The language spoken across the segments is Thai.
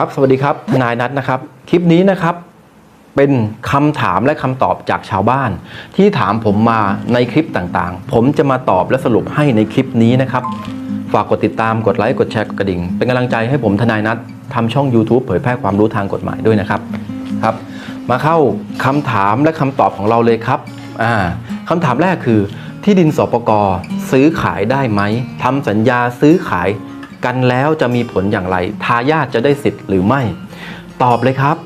ครับ สวัสดีครับทนายนัทนะครับ คลิปนี้นะครับ เป็นคำถามและคำตอบจากชาวบ้าน ที่ถามผมมาในคลิปต่างๆ ผมจะมาตอบและสรุปให้ในคลิปนี้นะครับ ฝากกดติดตามกดไลค์กดแชร์กดกระดิ่ง เป็นกำลังใจให้ผมทนายนัททำช่อง YouTube เผยแพร่ความรู้ทางกฎหมายด้วยนะครับครับ มาเข้าคำถามและคำตอบของเราเลยครับอ่าคำถามแรกคือ ที่ดินสปกซื้อขายได้ไหมทำสัญญาซื้อขาย กันแล้วจะมีผลอย่างไร ทายาทจะได้สิทธิ์หรือไม่ ตอบเลยครับ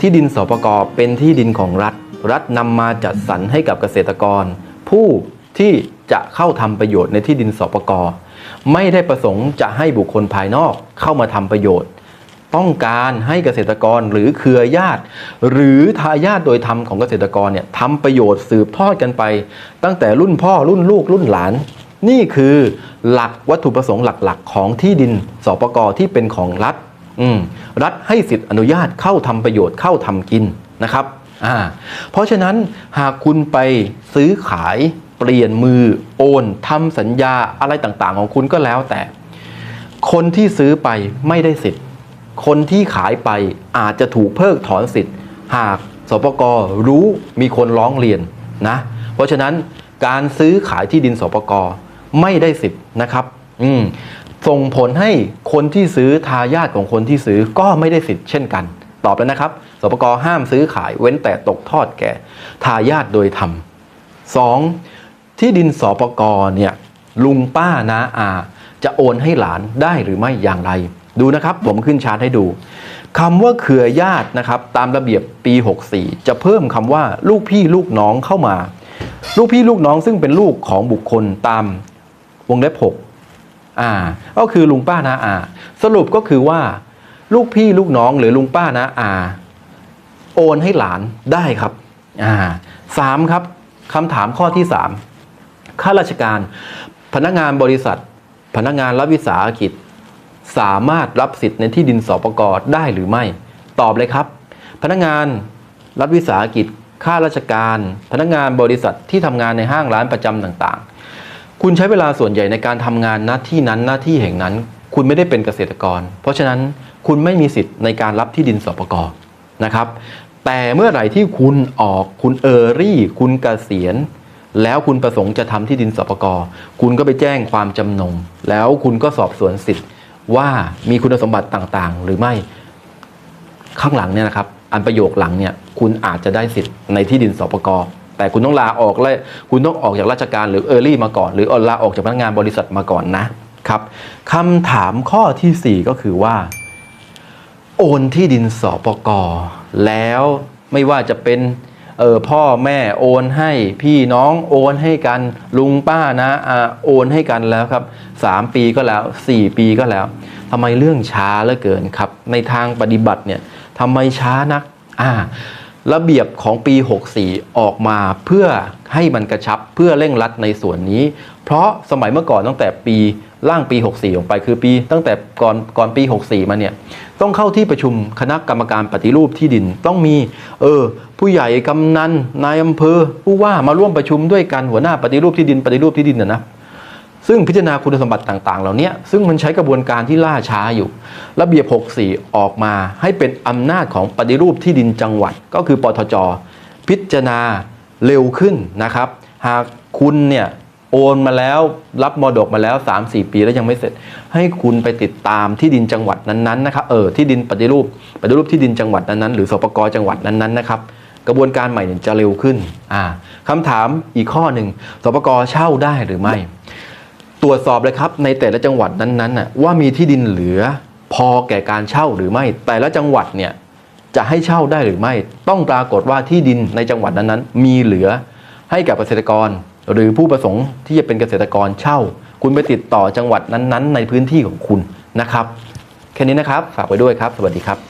ที่ดินสปกเป็นที่ดินของรัฐ รัฐนำมาจัดสรรให้กับเกษตรกร ผู้ที่จะเข้าทำประโยชน์ในที่ดินสปกไม่ได้ประสงค์จะให้บุคคลภายนอกเข้ามาทำประโยชน์ ต้องการให้เกษตรกรหรือเครือญาติ หรือทายาทโดยธรรมของเกษตรกรเนี่ยทำประโยชน์สืบทอดกันไป ตั้งแต่รุ่นพ่อรุ่นลูกรุ่นหลาน นี่คือหลักวัตถุประสงค์หลักๆ ของที่ดินสปกที่เป็นของรัฐรัฐให้สิทธิอนุญาตเข้าทำประโยชน์เข้าทำกินนะครับเพราะฉะนั้นหากคุณไปซื้อขายเปลี่ยนมือโอนทำสัญญาอะไรต่างๆ ของคุณก็แล้วแต่ คนที่ซื้อไปไม่ได้สิทธิ์ คนที่ขายไปอาจจะถูกเพิกถอนสิทธิ์ หากสปกรู้มีคนร้องเรียนนะ เพราะฉะนั้นการซื้อขายที่ดินสปก ไม่ได้สิทธิ์นะครับ อืมส่งผลให้คนที่ซื้อทายาทของคนที่ซื้อก็ไม่ได้สิทธิ์เช่นกัน ตอบแล้วนะครับสปกห้ามซื้อขายเว้นแต่ตกทอดแก่ทายาทโดยธรรมสองที่ดินสปกเนี่ยลุงป้านาอา จะโอนให้หลานได้หรือไม่อย่างไร ดูนะครับ ผมขึ้นชาร์ตให้ดูคำว่าเครือญาตินะครับ ตามระเบียบปี 64 จะเพิ่มคำว่าลูกพี่ลูกน้องเข้ามา ลูกพี่ลูกน้องซึ่งเป็นลูกของบุคคลตาม วงเล็บ6อ่าก็คือลุงป้านาอา สรุปก็คือว่า ลูกพี่ลูกน้องหรือลุงป้านาอา โอนให้หลานได้ครับอ่าสามครับคำถามข้อที่สามข้าราชการ พนักงานบริษัท พนักงานรัฐวิสาหกิจ สามารถรับสิทธิ์ในที่ดินสปกได้หรือไม่ ตอบเลยครับ พนักงานรัฐวิสาหกิจข้าราชการ พนักงานบริษัทที่ทำงานในห้างร้านประจำต่าง คุณใช้เวลาส่วนใหญ่ในการทำงานหน้าที่นั้นหน้าที่แห่งนั้น คุณไม่ได้เป็นเกษตรกร เพราะฉะนั้นคุณไม่มีสิทธิ์ในการรับที่ดินสปกนะครับ แต่เมื่อไหร่ที่คุณออกคุณเออรี่ คุณเกษียณ แล้วคุณประสงค์จะทำที่ดินสปกคุณก็ไปแจ้งความจำนง แล้วคุณก็สอบสวนสิทธิ์ว่ามีคุณสมบัติต่างๆ หรือไม่ข้างหลังเนี่ยนะครับ อันประโยคหลังเนี่ยคุณอาจจะได้สิทธิ์ในที่ดินสปก แต่คุณต้องลาออกและคุณต้องออกจากราชการหรือเออร์ลี่มาก่อน หรือลาออกจากพนักงานบริษัทมาก่อนนะครับคำถามข้อทีสี่4 ก็คือว่า โอนที่ดินสปกแล้วไม่ว่าจะเป็นเออพ่อแม่โอนให้พี่น้องโอนให้กันลุงป้านะอาโอนให้กันแล้วครับสามปีก็แล้วสี่ปีก็แล้วทำไมเรื่องช้าเหลือเกินครับ ในทางปฏิบัติเนี่ยทำไมช้านักอ่า ระเบียบของปี 64 ออกมาเพื่อให้มันกระชับเพื่อเร่งรัดในส่วนนี้ เพราะสมัยเมื่อก่อนตั้งแต่ปีร่างปี 64 ออกไปคือปี ตั้งแต่ก่อนก่อนปี 64 มาเนี่ยต้องเข้าที่ประชุมคณะกรรมการปฏิรูปที่ดินต้องมี เออ ผู้ใหญ่กำนันนายอำเภอผู้ว่ามาร่วมประชุมด้วยกันหัวหน้าปฏิรูปที่ดินปฏิรูปที่ดินนะนะ ซึ่งพิจารณาคุณสมบัติต่างๆ เหล่านี้ซึ่งมันใช้กระบวนการที่ล่าช้าอยู่ ระเบียบ 64 ออกมาให้เป็นอำนาจของปฏิรูปที่ดินจังหวัด ก็คือปทจ พิจารณาเร็วขึ้นนะครับ หากคุณเนี่ยโอนมาแล้วรับมรดกมาแล้ว 3-4 ปีแล้วยังไม่เสร็จ ให้คุณไปติดตามที่ดินจังหวัดนั้นๆนะครับเออที่ดินปฏิรูปปฏิรูปที่ดินจังหวัดนั้นๆหรือสปกจังหวัดนั้นๆนะครับกระบวนการใหม่เนี่ยจะเร็วขึ้นอ่าคำถามอีกข้อหนึ่งสปกเช่าได้หรือไม่ ตรวจสอบเลยครับในแต่ละจังหวัดนั้นๆน่ะว่ามีที่ดินเหลือพอแก่การเช่าหรือไม่ แต่ละจังหวัดเนี่ยจะให้เช่าได้หรือไม่ ต้องปรากฏว่าที่ดินในจังหวัดนั้นๆ มีเหลือให้กับเกษตรกร หรือผู้ประสงค์ที่จะเป็นเกษตรกรเช่า คุณไปติดต่อจังหวัดนั้นๆ ในพื้นที่ของคุณนะครับ แค่นี้นะครับ ฝากไว้ด้วยครับ สวัสดีครับ